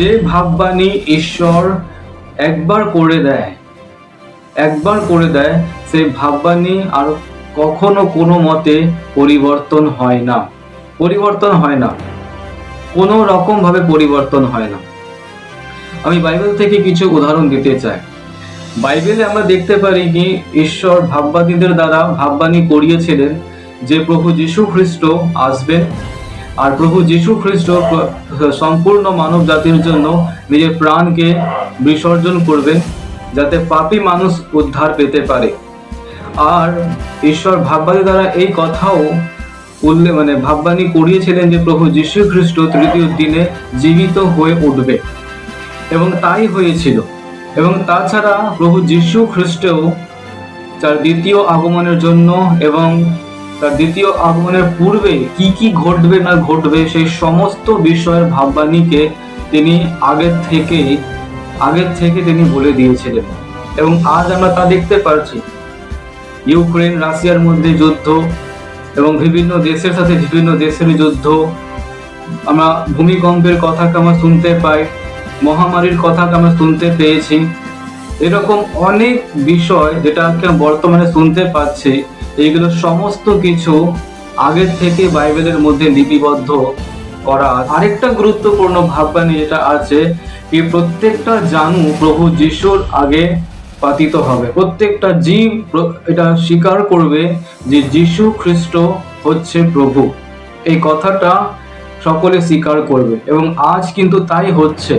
যে ভাববাণী ঈশ্বর একবার করে দেয়, একবার করে দেয়, সেই ভাববাণী আর কখনো কোনো মতে পরিবর্তন হয় না। পরিবর্তন হয় না। কোনো রকম ভাবে পরিবর্তন হয় না। আমি বাইবেল থেকে কিছু উদাহরণ দিতে চাই। বাইবেলে আমরা দেখতে পারি কি, ঈশ্বর ভাববাদীদের দ্বারা ভাববাণী করিয়েছিলেন যে প্রভু যীশু খ্রিস্ট আসবেন আর প্রভু যীশু খ্রিস্ট সম্পূর্ণ মানব জাতির জন্য নিজের প্রাণকে বিসর্জন করবেন, যাতে পাপী মানুষ উদ্ধার পেতে পারে। আর ঈশ্বর ভাববাদী দ্বারা এই কথাও উল্লেখ মানে ভাববাণী করিয়েছিলেন যে প্রভু যীশু খ্রিস্ট তৃতীয় দিনে জীবিত হয়ে উঠবে। এবং তাই হয়েছিল। এবং তাছাড়া প্রভু যীশু খ্রিস্টও তার দ্বিতীয় আগমনের জন্য এবং তার দ্বিতীয় আগমনের পূর্বে কি কি ঘটবে না ঘটবে সেই সমস্ত বিষয়ের ভাববাণীকে তিনি আগের থেকে আগের থেকে তিনি বলে দিয়েছিলেন। এবং আজ আমরা তা দেখতে পারছি। ইউক্রেন, রাশিয়ার মধ্যে যুদ্ধ এবং বিভিন্ন দেশের সাথে বিভিন্ন দেশের যুদ্ধ। আমরা ভূমিকম্পের কথাকে আমরা শুনতে পাই, মহামারীর কথাকে আমরা শুনতে পেয়েছি। এরকম অনেক বিষয় যেটাকে বর্তমানে শুনতে পাচ্ছি, এইগুলো সমস্ত কিছু আগের থেকে বাইবেলের মধ্যে লিপিবদ্ধ করা। আরেকটা গুরুত্বপূর্ণ ভাববাণী যেটা আছে কি প্রত্যেকটা জানু প্রভু যিশুর আগে পাতিত হবে। প্রত্যেকটা জীব এটা স্বীকার করবে যে যিশু খ্রিস্ট হচ্ছে প্রভু। এই কথাটা সকলে স্বীকার করবে এবং আজ কিন্তু তাই হচ্ছে।